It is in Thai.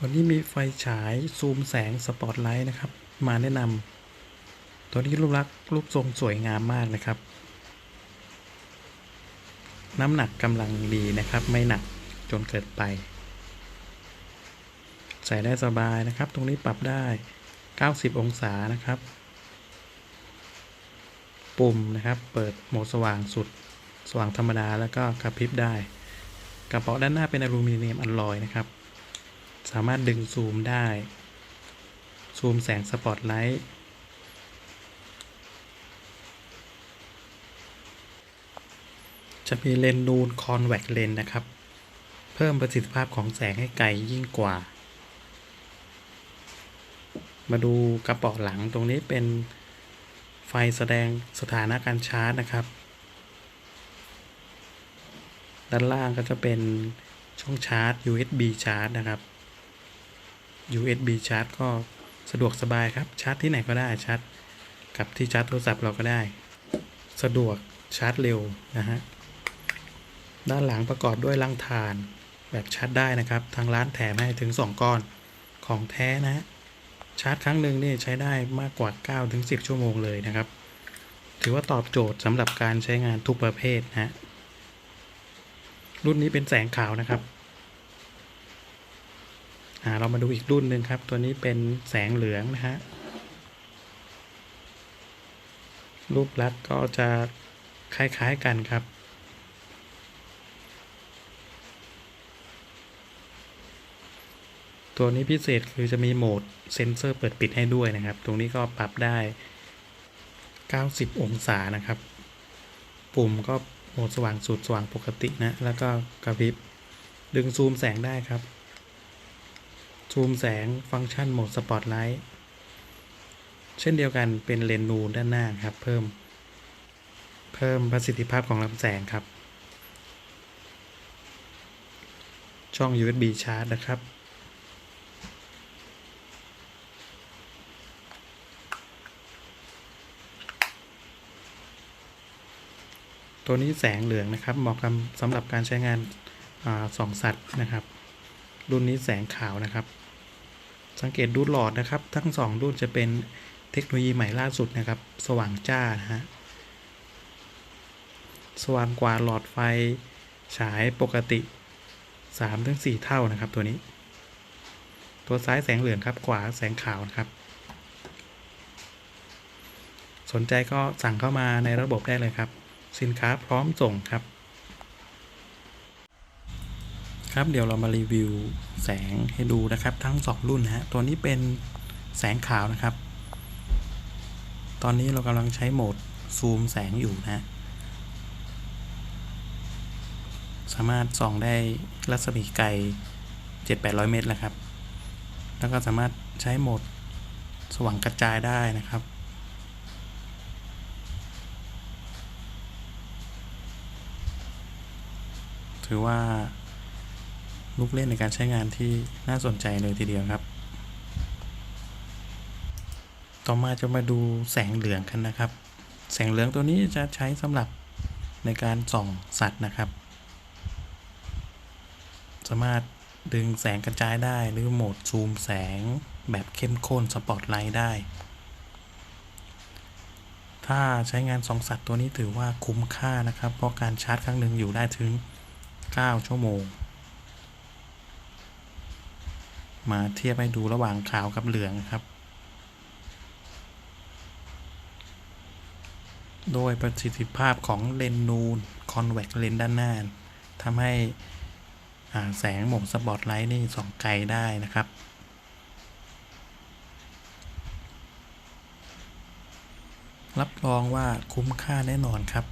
วันนี้มีไฟฉายซูมแสงสปอตไลท์นะครับ มาแนะนำตัวนี้รูปลักษณ์รูปทรงสวยงามมากนะครับ น้ำหนักกำลังดีนะครับ ไม่หนักจนเกินไป ใส่ได้สบายนะครับ ตรงนี้ปรับได้ 90 องศานะครับ ปุ่มนะครับ เปิดโหมดสว่างสุด สว่างธรรมดาแล้วก็กระพริบได้ กระเป๋าด้านหน้าเป็นอลูมิเนียมอลลอยนะครับ สามารถดึงซูมได้ ซูมแสงสปอตไลท์จะมีเลนส์นูนคอนแวคเลนนะครับ เพิ่มประสิทธิภาพของแสงให้ไกลยิ่งกว่า มาดูกระป๋าหลังตรงนี้เป็นไฟแสดงสถานะการชาร์จนะครับ ด้านล่างก็จะเป็นช่องชาร์จ USB ชาร์จนะครับ USB ชาร์จก็สะดวกสบายครับ ชาร์จที่ไหนก็ได้ชาร์จกับที่ชาร์จโทรศัพท์เราก็ได้ สะดวกชาร์จเร็วนะฮะด้านหลังประกอบด้วยลังถ่านแบบชาร์จได้นะครับ ทางร้านแถมให้ถึง 2 ก้อนของแท้นะฮะชาร์จครั้งหนึ่งนี่ใช้ได้มากกว่า 9-10 ชั่วโมงเลยนะครับ ถือว่าตอบโจทย์สำหรับการใช้งานทุกประเภทนะฮะรุ่นนี้เป็นแสงขาวนะครับ เรามาดูอีกรุ่นหนึ่งครับ ตัวนี้เป็นแสงเหลืองนะฮะ รูปลักษณ์ก็จะคล้ายๆกันครับ ตัวนี้พิเศษคือจะมีโหมดเซ็นเซอร์เปิดปิดให้ด้วยนะครับ ตรงนี้ก็ปรับได้ 90 องศานะครับ ปุ่มก็โหมดสว่างสุดสว่างปกตินะ แล้วก็กระพริบ ดึงซูมแสงได้ครับ ซูมแสงฟังก์ชันโหมดสปอตไลท์เช่นเดียวกันเป็นเลนส์นูนด้านหน้าครับ เพิ่ม เพิ่มประสิทธิภาพของลำแสงครับ ช่อง USB ชาร์จนะครับ ตัวนี้แสงเหลืองนะครับ เหมาะกับสำหรับการใช้งานอาสองสัตว์นะครับ รุ่นนี้แสงขาวนะครับ สังเกตดูหลอดนะครับ ทั้งสองรุ่นจะเป็นเทคโนโลยีใหม่ล่าสุดนะครับ สว่างจ้านะฮะสว่างกว่าหลอดไฟฉายปกติ 3-4 เท่านะครับ ตัวนี้ ตัวซ้ายแสงเหลืองครับขวาแสงขาวนะครับ สนใจก็สั่งเข้ามาในระบบได้เลยครับ สินค้าพร้อมส่งครับ ครับเดี๋ยวเรามารีวิวแสงให้ดูนะครับทั้ง 2 รุ่นนะฮะตัวนี้เป็นแสงขาวนะครับ ตอนนี้เรากำลังใช้โหมดซูมแสงอยู่นะฮะสามารถส่องได้รัศมีไกล 7-800 เมตรแล้วครับ แล้วก็สามารถใช้โหมดสว่างกระจายได้นะครับถือว่า ลูกเล่นในการใช้งานที่น่าสนใจเลยทีเดียวครับ ต่อมาจะมาดูแสงเหลืองกันนะครับ แสงเหลืองตัวนี้จะใช้สำหรับในการส่องสัตว์นะครับ สามารถดึงแสงกระจายได้หรือโหมดซูมแสงแบบเข้มข้นสปอตไลท์ได้ ถ้าใช้งานสองสัตว์ตัวนี้ถือว่าคุ้มค่านะครับ เพราะการชาร์จครั้งหนึ่งอยู่ได้ถึง 9 ชั่วโมง มาเทียบให้ดูระหว่างขาวกับเหลืองครับ โดยประสิทธิภาพของเลนส์นูนคอนแวคเลนส์ด้านหน้าทำให้แสงหมดสปอตไลท์นี่ส่องไกลได้นะครับรับรองว่าคุ้มค่าแน่นอนครับ